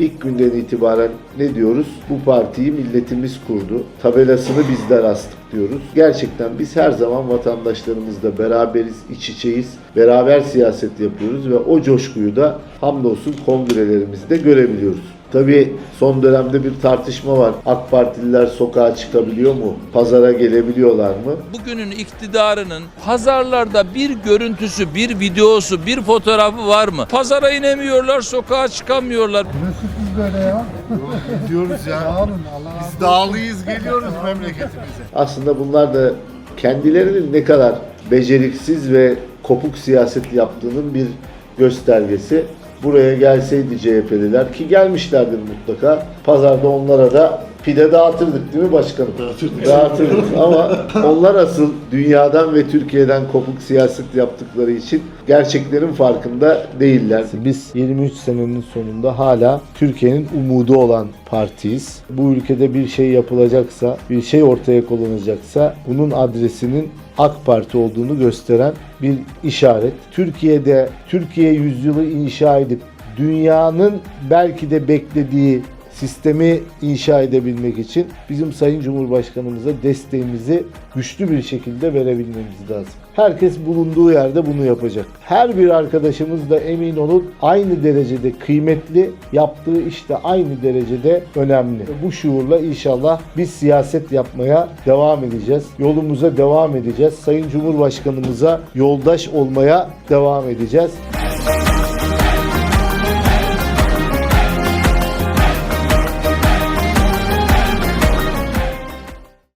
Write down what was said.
ilk günden itibaren ne diyoruz? Bu partiyi milletimiz kurdu. Tabelasını bizler astık diyoruz. Gerçekten biz her zaman vatandaşlarımızla beraberiz, iç içeyiz. Beraber siyaset yapıyoruz ve o coşkuyu da hamdolsun kongrelerimizde görebiliyoruz. Tabii son dönemde bir tartışma var. AK Partililer sokağa çıkabiliyor mu? Pazara gelebiliyorlar mı? Bugünün iktidarının pazarlarda bir görüntüsü, bir videosu, bir fotoğrafı var mı? Pazara inemiyorlar, sokağa çıkamıyorlar. Ne sürpriz böyle ya. Diyoruz ya. Sağ olun. Allah razı Biz dağlıyız geliyoruz memleketimize. Aslında bunlar da kendilerinin ne kadar beceriksiz ve kopuk siyaset yaptığının bir göstergesi. Buraya gelseydi CHP'liler ki gelmişlerdir mutlaka. Pazarda onlara da pide dağıtırdık değil mi başkanım? Dağıtırdık. Dağıtırdık ama onlar asıl dünyadan ve Türkiye'den kopuk siyaset yaptıkları için gerçeklerin farkında değiller. Biz 23 senenin sonunda hala Türkiye'nin umudu olan partiyiz. Bu ülkede bir şey yapılacaksa, bir şey ortaya konulacaksa bunun adresinin AK Parti olduğunu gösteren bir işaret. Türkiye'de Türkiye yüzyılı inşa edip dünyanın belki de beklediği sistemi inşa edebilmek için bizim Sayın Cumhurbaşkanımıza desteğimizi güçlü bir şekilde verebilmemiz lazım. Herkes bulunduğu yerde bunu yapacak. Her bir arkadaşımız da emin olun aynı derecede kıymetli, yaptığı işte aynı derecede önemli. Bu şuurla inşallah biz siyaset yapmaya devam edeceğiz. Yolumuza devam edeceğiz. Sayın Cumhurbaşkanımıza yoldaş olmaya devam edeceğiz.